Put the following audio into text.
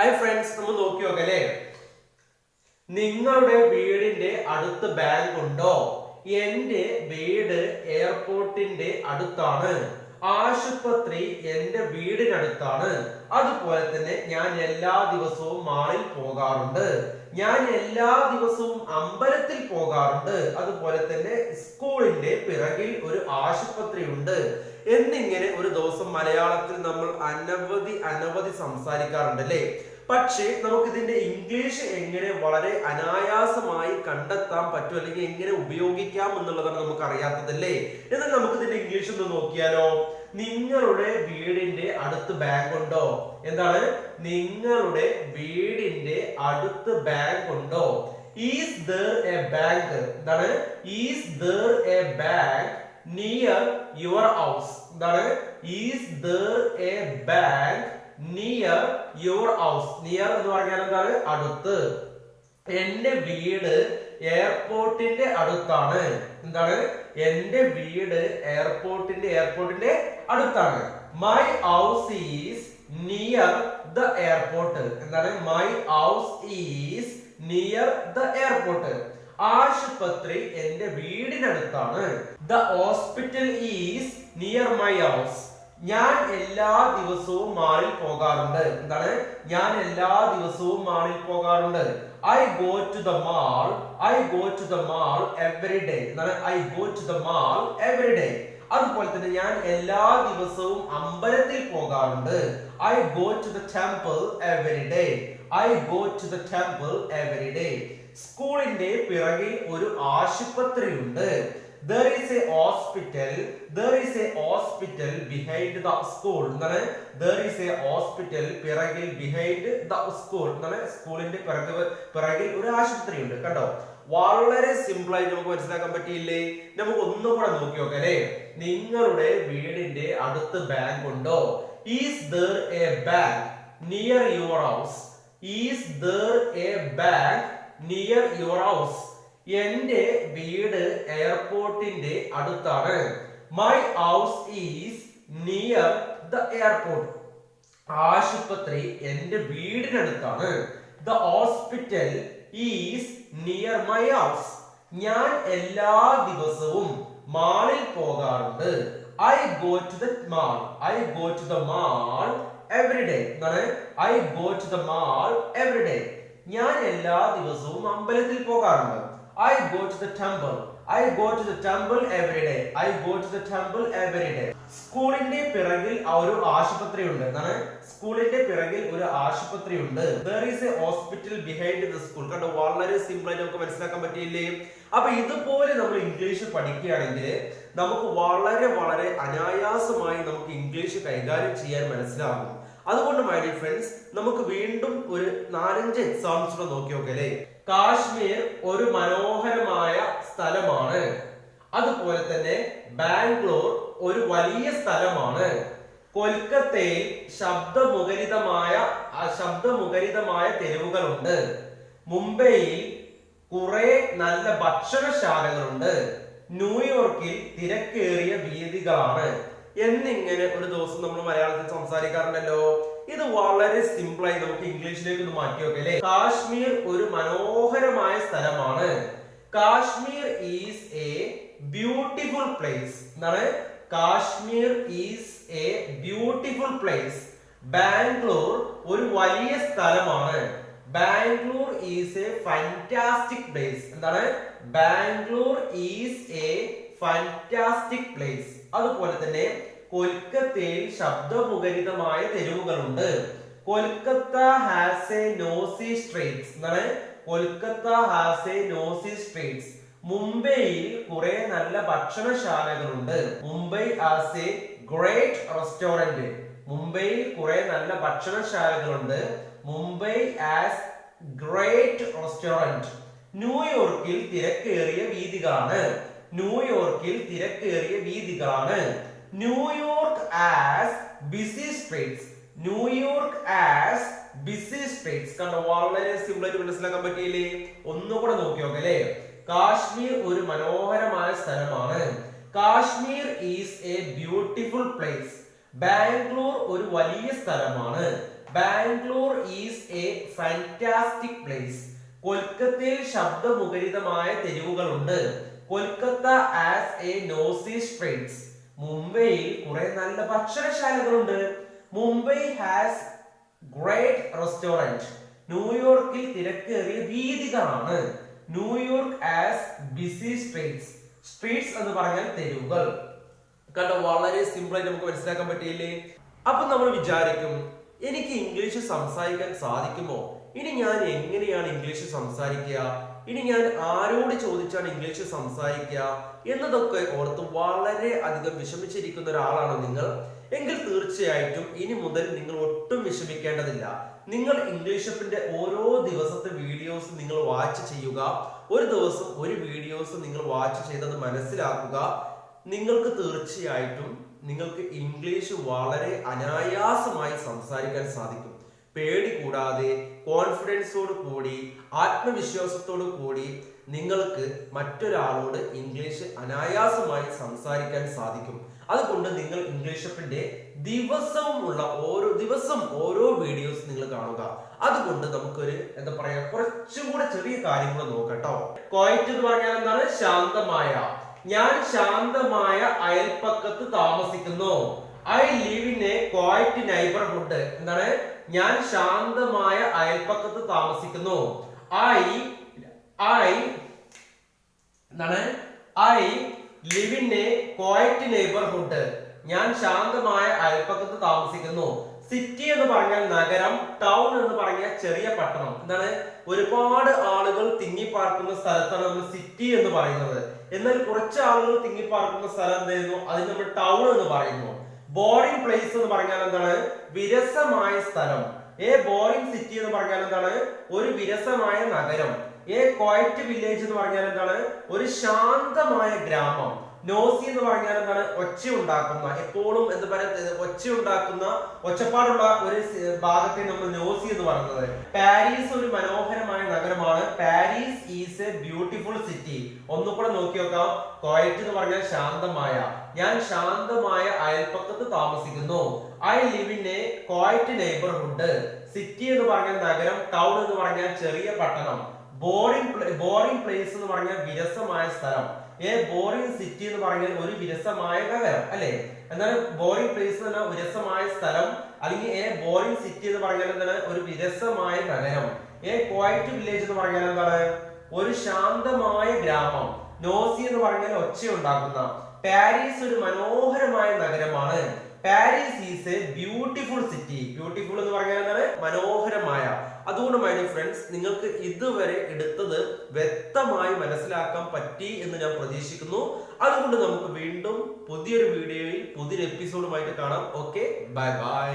Hi friends നമ്മൾ നോക്കി നോക്കല്ലേ നിങ്ങളുടെ വീടിന്റെ അടുത്ത് ബാങ്ക് ഉണ്ടോ? എന്റെ വീട് എയർപോർട്ടിന്റെ അടുത്താണ്. ആശുപത്രി എന്റെ വീടിനടുത്താണ്. അതുപോലെ തന്നെ ഞാൻ എല്ലാ ദിവസവും മാളിൽ പോകാറുണ്ട്. ഞാൻ എല്ലാ ദിവസവും അമ്പലത്തിൽ പോകാറുണ്ട്. അതുപോലെ തന്നെ സ്കൂളിന്റെ പിറകിൽ ഒരു ആശുപത്രി ഉണ്ട്. എന്നിങ്ങനെ ഒരു ദിവസം മലയാളത്തിൽ നമ്മൾ അനവധി അനവധി സംസാരിക്കാറുണ്ട് അല്ലേ? പക്ഷേ നമുക്ക് ഇതിന്റെ ഇംഗ്ലീഷ് എങ്ങനെ വളരെ അനായാസമായി കണ്ടെത്താൻ പറ്റും അല്ലെങ്കിൽ എങ്ങനെ ഉപയോഗിക്കാം എന്നുള്ളതാണ് നമുക്ക് അറിയാത്തതല്ലേ എന്നാൽ നമുക്ക് ഇതിന്റെ ഇംഗ്ലീഷ് ഒന്ന് നോക്കിയാലോ. നിങ്ങളുടെ വീടിന്റെ അടുത്ത് ബാങ്ക് ഉണ്ടോ? എന്താണ്? നിങ്ങളുടെ വീടിന്റെ അടുത്ത് ബാങ്ക് ഉണ്ടോ? ഈസ് ദർ എ ബാങ്ക് എന്താണ്? Is there a bank near your house എന്താണ്? Is there a bank near your house near എന്ന് പറഞ്ഞാൽ എന്താണ്? അടുത്ത്. എന്റെ വീട് എയർപോർട്ടിന്റെ അടുത്താണ്. എന്താണ്? എന്റെ വീട് എയർപോർട്ടിന്റെ എയർപോർട്ടിന്റെ അടുത്താണ്. My house is near the airport എന്താണ്? My house is near the airport ആശുപത്രി എന്റെ വീടിനടുത്താണ്. The hospital is near my house ഞാൻ എല്ലാ ദിവസവും മാളിൽ പോകാറുണ്ട്. എന്താണ്? ഞാൻ എല്ലാ ദിവസവും മാളിൽ പോകാറുണ്ട്. I go to the mall I go to the mall every day എന്താണ്? I go to the mall every day അതുപോലെ തന്നെ ഞാൻ എല്ലാ ദിവസവും അമ്പലത്തിൽ പോകാറുണ്ട്. I go to the temple every day I go to the temple every day സ്കൂളിന്റെ പിറകിൽ ഒരു ആശുപത്രി there is a hospital there is a hospital behind the school. എന്താണ് there is a hospital പിറകിൽ behind the school. എന്നാണ് സ്കൂളിന്റെ പിറകിൽ പിറകിൽ ഒരു ആശുപത്രി ഉണ്ട്. കണ്ടോ? വളരെ സിമ്പിൾ ആയി നമുക്ക് മനസ്സിലാക്കാൻ പറ്റിയില്ലേ? നമുക്ക് ഒന്നും കൂടെ നോക്കി നോക്കാം അല്ലേ നിങ്ങളുടെ വീടിന്റെ അടുത്ത് ബാങ്ക് ഉണ്ടോ? Is there a bank near your house is there a bank near your house എന്റെ വീട് എയർപോർട്ടിന്റെ അടുത്താണ്. My house is near the airport ആശുപത്രി എന്റെ വീടിനടുത്താണ്. The hospital is near my house ഞാൻ എല്ലാ ദിവസവും മാളിൽ പോകാറുണ്ട്. I go to the mall I go to the mall every day എന്താണ്? I go to the mall every day ഞാൻ എല്ലാ ദിവസവും അമ്പലത്തിൽ പോകാറുണ്ട്. I go to the temple I go to the temple every day I go to the temple every day സ്കൂളിന്റെ പിറകിൽ ഒരു ആശുപത്രി ഉണ്ട് എന്താണ്? സ്കൂളിന്റെ പിറകിൽ ഒരു ആശുപത്രി ഉണ്ട് is a hospital behind the school കണ്ടോ? വളരെ സിമ്പിൾ ആയി നമുക്ക് മനസ്സിലാക്കാൻ പറ്റിയില്ലേ? അപ്പൊ ഇതുപോലെ നമ്മൾ ഇംഗ്ലീഷ് പഠിക്കുകയാണെങ്കിൽ നമുക്ക് വളരെ വളരെ അനായാസമായി നമുക്ക് ഇംഗ്ലീഷ് കൈകാര്യം ചെയ്യാൻ മനസ്സിലാകും. അതുകൊണ്ട് മൈ ഡിയർ ഫ്രണ്ട്സ് നമുക്ക് വീണ്ടും ഒരു നാലഞ്ച് എക്സാംസ് കൂടെ നോക്കി നോക്കാം അല്ലേ? കാശ്മീർ ഒരു മനോഹരമായ സ്ഥലമാണ്. അതുപോലെ തന്നെ ബാംഗ്ലൂർ ഒരു വലിയ സ്ഥലമാണ്. കൊൽക്കത്തയിൽ ശബ്ദമുഖരിതമായ ശബ്ദമുഖരിതമായ തെരുവുകളുണ്ട്. മുംബൈയിൽ കുറെ നല്ല ഭക്ഷണശാലകളുണ്ട്. ന്യൂയോർക്കിൽ തിരക്കേറിയ വീതികളാണ്. എന്നിങ്ങനെ ഒരു ദിവസം നമ്മൾ മലയാളത്തിൽ സംസാരിക്കാറുണ്ടല്ലോ. ഇത് വളരെ സിമ്പിൾ ആയി നമുക്ക് ഇംഗ്ലീഷിലേക്ക് ഒന്ന് മാറ്റി നോക്കാം അല്ലേ? കാശ്മീർ ഒരു മനോഹരമായ സ്ഥലമാണ്. Kashmir is a beautiful place എന്താണ്? Kashmir is a beautiful place Bangalore ഒരു വലിയ സ്ഥലമാണ്. Bangalore is a fantastic place എന്താണ്? Bangalore is a fantastic place. അതുപോലെ തന്നെ കൊൽക്കത്തയിൽ ശബ്ദമുഖരിതമായ തെരുവുകളുണ്ട്. Kolkata has a noisy streets. എന്നാണ് Kolkata has a noisy streets. മുംബൈയിൽ കുറെ നല്ല ഭക്ഷണശാലകളുണ്ട്. Mumbai has a great restaurant. മുംബൈയിൽ കുറെ നല്ല ഭക്ഷണശാലകളുണ്ട്. Mumbai has great restaurant. ന്യൂയോർക്കിൽ തിരക്കേറിയ വീതികാണ്. ന്യൂയോർക്കിൽ തിരക്കേറിയ വീതികാണ്. New York has busy streets. New York has busy streets. കണ്ടോ വളരെ സിമ്പിൾ ആയിട്ട് മനസ്സിലാക്കാൻ പറ്റിയില്ലേ? ഒന്നുകൂടെ നോക്കി നോക്കാം അല്ലേ കാശ്മീർ ഒരു മനോഹരമായ സ്ഥലമാണ്. Kashmir is a beautiful place. Bangalore ഒരു വലിയ സ്ഥലമാണ്. Bangalore is a fantastic place. കൊൽക്കത്തയിൽ ശബ്ദമുഖരിതമായ തെരുവുകളുണ്ട്. Kolkata has a noisy streets മുംബൈയിൽ കുറെ നല്ല ഭക്ഷണശാലകളുണ്ട്. മുംബൈ ഹാസ് ഗ്രേറ്റ് റെസ്റ്റോറന്റ് ന്യൂയോർക്കിൽ തിരക്കേറിയ വീതികളാണ്. New York has busy streets streets എന്ന് പറഞ്ഞാൽ തെരുവുകൾ. കണ്ടോ വളരെ സിമ്പിൾ ആയിട്ട് നമുക്ക് മനസ്സിലാക്കാൻ പറ്റിയില്ലേ? അപ്പൊ നമ്മൾ വിചാരിക്കും എനിക്ക് ഇംഗ്ലീഷ് സംസാരിക്കാൻ സാധിക്കുമോ? ഇനി ഞാൻ എങ്ങനെയാണ് ഇംഗ്ലീഷ് സംസാരിക്കുക? ഇനി ഞാൻ ആരോട് ചോദിച്ചാണ് ഇംഗ്ലീഷ് സംസാരിക്കുക? എന്നതൊക്കെ ഓർത്ത് വളരെ അധികം വിഷമിച്ചിരിക്കുന്ന ഒരാളാണ് നിങ്ങൾ. എങ്കിൽ തീർച്ചയായിട്ടും ഇനി മുതൽ നിങ്ങൾ ഒട്ടും വിഷമിക്കേണ്ടതില്ല. നിങ്ങൾ ഇംഗ്ലീഷ് അപ്പിന്റെ ഓരോ ദിവസത്തെ വീഡിയോസ് നിങ്ങൾ വാച്ച് ചെയ്യുക. ഒരു ദിവസം ഒരു വീഡിയോസ് നിങ്ങൾ വാച്ച് ചെയ്തത് മനസ്സിലാക്കുക. നിങ്ങൾക്ക് തീർച്ചയായിട്ടും നിങ്ങൾക്ക് ഇംഗ്ലീഷ് വളരെ അനായാസമായി സംസാരിക്കാൻ സാധിക്കും. പേടി കൂടാതെ കോൺഫിഡൻസോട് കൂടി ആത്മവിശ്വാസത്തോട് കൂടി നിങ്ങൾക്ക് മറ്റൊരാളോട് ഇംഗ്ലീഷ് അനായാസമായി സംസാരിക്കാൻ സാധിക്കും. അതുകൊണ്ട് നിങ്ങൾ ഇംഗ്ലീഷ് അപ്പിന്റെ ദിവസവുമുള്ള ഓരോ ദിവസം ഓരോ വീഡിയോസ് നിങ്ങൾ കാണുക. അതുകൊണ്ട് നമുക്കൊരു എന്താ പറയാ കുറച്ചും കൂടെ ചെറിയ കാര്യങ്ങൾ നോക്കട്ടോ. കോയറ്റ് എന്ന് പറഞ്ഞാൽ എന്താണ്? ശാന്തമായ. ഞാൻ ശാന്തമായ അയൽപ്പക്കത്ത് താമസിക്കുന്നു. I live in a quiet neighbourhood എന്താണ്? ഞാൻ ശാന്തമായ അയൽപ്പക്കത്ത് താമസിക്കുന്നു. ഐ ഐ എന്താണ്? I live in a quiet neighbourhood ഞാൻ ശാന്തമായ അയൽപ്പക്കത്ത് താമസിക്കുന്നു. സിറ്റി എന്ന് പറഞ്ഞാൽ നഗരം ടൗൺ എന്ന് പറഞ്ഞാൽ ചെറിയ പട്ടണം. എന്താണ്? ഒരുപാട് ആളുകൾ തിങ്ങിപ്പാർക്കുന്ന സ്ഥലത്താണ് നമ്മൾ സിറ്റി എന്ന് പറയുന്നത്. എന്നാൽ കുറച്ച് ആളുകൾ തിങ്ങിപ്പാർക്കുന്ന സ്ഥലം എന്തായിരുന്നു അതിന് നമ്മൾ ടൗൺ എന്ന് പറയുന്നു. ബോറിംഗ് പ്ലേസ് എന്ന് പറഞ്ഞാൽ എന്താണ്? വിരസമായ സ്ഥലം. എ ബോറിംഗ് സിറ്റി എന്ന് പറഞ്ഞാൽ എന്താണ്? ഒരു വിരസമായ നഗരം. എ ക്വയറ്റ് വില്ലേജ് എന്ന് പറഞ്ഞാൽ എന്താണ്? ഒരു ശാന്തമായ ഗ്രാമം. നോസി എന്ന് പറഞ്ഞാൽ എന്താണ്? ഒച്ച ഉണ്ടാക്കുന്ന എപ്പോഴും എന്താ പറയുക ഒച്ച ഉണ്ടാക്കുന്ന ഒച്ചപ്പാടുള്ള ഒരു ഭാഗത്തെ നമ്മൾ നോസി എന്ന് പറയുന്നത്. പാരീസ് ഒരു മനോഹരമായ നഗരമാണ്. Paris is a beautiful city. ഒന്നുകൂടെ നോക്കി നോക്കാം. കോയറ്റ് എന്ന് പറഞ്ഞാൽ ശാന്തമായ. ഞാൻ ശാന്തമായ അയൽപ്പക്കത്ത് താമസിക്കുന്നു. I live in a quiet neighbourhood. City എന്ന് പറഞ്ഞ നഗരം ടൗൺ എന്ന് പറഞ്ഞാൽ ചെറിയ പട്ടണം. ബോറിംഗ് ബോറിംഗ് പ്ലേസ് എന്ന് പറഞ്ഞാൽ വിരസമായ സ്ഥലം. ഏ ബോറിംഗ് സിറ്റി എന്ന് പറഞ്ഞാൽ ഒരു വിരസമായ നഗരം അല്ലെ? എന്താണ് ബോറിംഗ് പ്ലേസ് എന്ന് പറഞ്ഞാൽ വിരസമായ സ്ഥലം അല്ലെങ്കിൽ ഏ ബോറിംഗ് സിറ്റി എന്ന് പറഞ്ഞാൽ എന്താണ്? ഒരു വിരസമായ നഗരം. ഏ ക്വൈറ്റ് വില്ലേജ് എന്ന് പറഞ്ഞാൽ എന്താണ്? ഒരു ശാന്തമായ ഗ്രാമം നോസി എന്ന് പറഞ്ഞാൽ ഒച്ച ഉണ്ടാക്കുന്ന പാരീസ് ഒരു മനോഹരമായ നഗരമാണ്. Paris is a beautiful city beautiful എന്ന് പറഞ്ഞാൽ എന്താണ്? മനോഹരമായ. അതുകൊണ്ട് മൈ ഫ്രണ്ട്സ് നിങ്ങൾക്ക് ഇതുവരെ എടുത്തത് വ്യക്തമായി മനസ്സിലാക്കാൻ പറ്റി എന്ന് ഞാൻ പ്രതീക്ഷിക്കുന്നു. അതുകൊണ്ട് നമുക്ക് വീണ്ടും പുതിയൊരു വീഡിയോയിൽ പുതിയൊരു എപ്പിസോഡുമായിട്ട് കാണാം. Okay bye bye